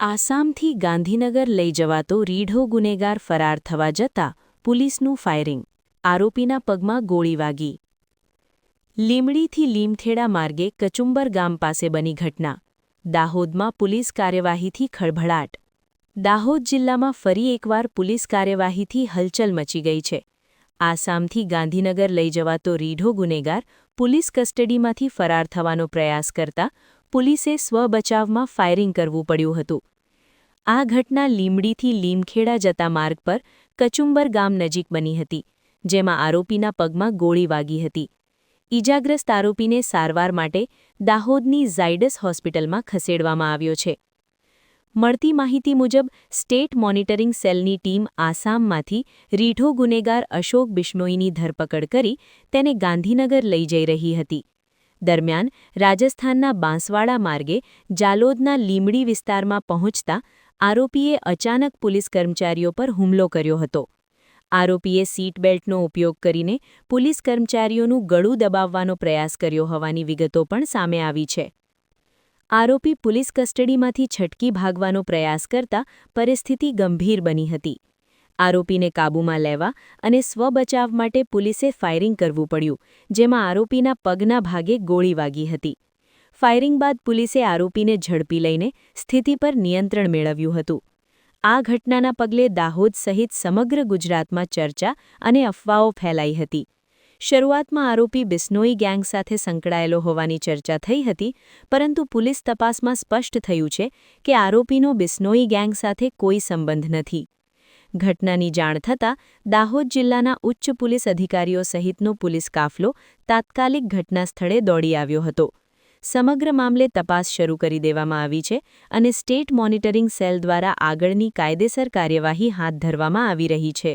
આસામથી ગાંધીનગર લઈ જવાતો રીઢો ગુનેગાર ફરાર થવા જતા પોલીસનું ફાયરિંગ, આરોપીના પગમાં ગોળી વાગી. લીમડીથી લીમખેડા માર્ગે કચુંબર ગામ પાસે બની ઘટના. દાહોદમાં પોલીસ કાર્યવાહીથી ખળભળાટ. દાહોદ જિલ્લામાં ફરી એકવાર પોલીસ કાર્યવાહીથી હલચલ મચી ગઈ છે. આસામથી ગાંધીનગર લઈ જવાતો રીઢો ગુનેગાર પોલીસ કસ્ટડીમાંથી ફરાર થવાનો પ્રયાસ કરતા પોલીસે સ્વબચાવમાં ફાયરિંગ કરવું પડ્યું હતું. આ ઘટના લીમડીથી લીમખેડા જતા માર્ગ પર કચુંબર ગામ નજીક બની હતી, જેમાં આરોપીના પગમાં ગોળી વાગી હતી. ઈજાગ્રસ્ત આરોપીને સારવાર માટે દાહોદની ઝાયડસ હોસ્પિટલમાં ખસેડવામાં આવ્યો છે. મળતી માહિતી મુજબ, સ્ટેટ મોનિટરિંગ સેલની ટીમ આસામમાંથી રીઢો ગુનેગાર અશોક બિશ્નોઈની ધરપકડ કરી તેને ગાંધીનગર લઈ જઈ રહી હતી. દરમિયાન રાજસ્થાનના બાંસવાડા માર્ગે જાલોદના લીમડી વિસ્તારમાં પહોંચતા આરોપીએ અચાનક પોલીસ કર્મચારીઓ પર હુમલો કર્યો હતો. આરોપીએ સીટ બેલ્ટનો ઉપયોગ કરીને પોલીસ કર્મચારીઓનું ગળું દબાવવાનો પ્રયાસ કર્યો હોવાની વિગતો પણ સામે આવી છે. આરોપી પોલીસ કસ્ટડીમાંથી છટકી ભાગવાનો પ્રયાસ કરતા પરિસ્થિતિ ગંભીર બની હતી. આરોપીને કાબૂમાં લેવા અને સ્વબચાવ માટે પોલીસે ફાયરિંગ કરવું પડ્યું, જેમાં આરોપીના પગના ભાગે ગોળી વાગી હતી. ફાયરિંગ બાદ પોલીસે આરોપીને ઝડપી લઈને સ્થિતિ પર નિયંત્રણ મેળવ્યું હતું. આ ઘટનાના પગલે દાહોદ સહિત સમગ્ર ગુજરાતમાં ચર્ચા અને અફવાઓ ફેલાઈ હતી. શરૂઆતમાં આરોપી બિસ્નોઈ ગેંગ સાથે સંકળાયેલો હોવાની ચર્ચા થઈ હતી, પરંતુ પોલીસ તપાસમાં સ્પષ્ટ થયું છે કે આરોપીનો બિસ્નોઈ ગેંગ સાથે કોઈ સંબંધ નથી. ઘટનાની જાણ થતાં દાહોદ જિલ્લાના ઉચ્ચ પોલીસ અધિકારીઓ સહિતનો પોલીસ કાફલો તાત્કાલિક ઘટના સ્થળે દોડી આવ્યો હતો. સમગ્ર મામલે તપાસ શરૂ કરી દેવામાં આવી છે અને સ્ટેટ મોનિટરિંગ સેલ દ્વારા આગળની કાયદેસર કાર્યવાહી હાથ ધરવામાં આવી રહી છે.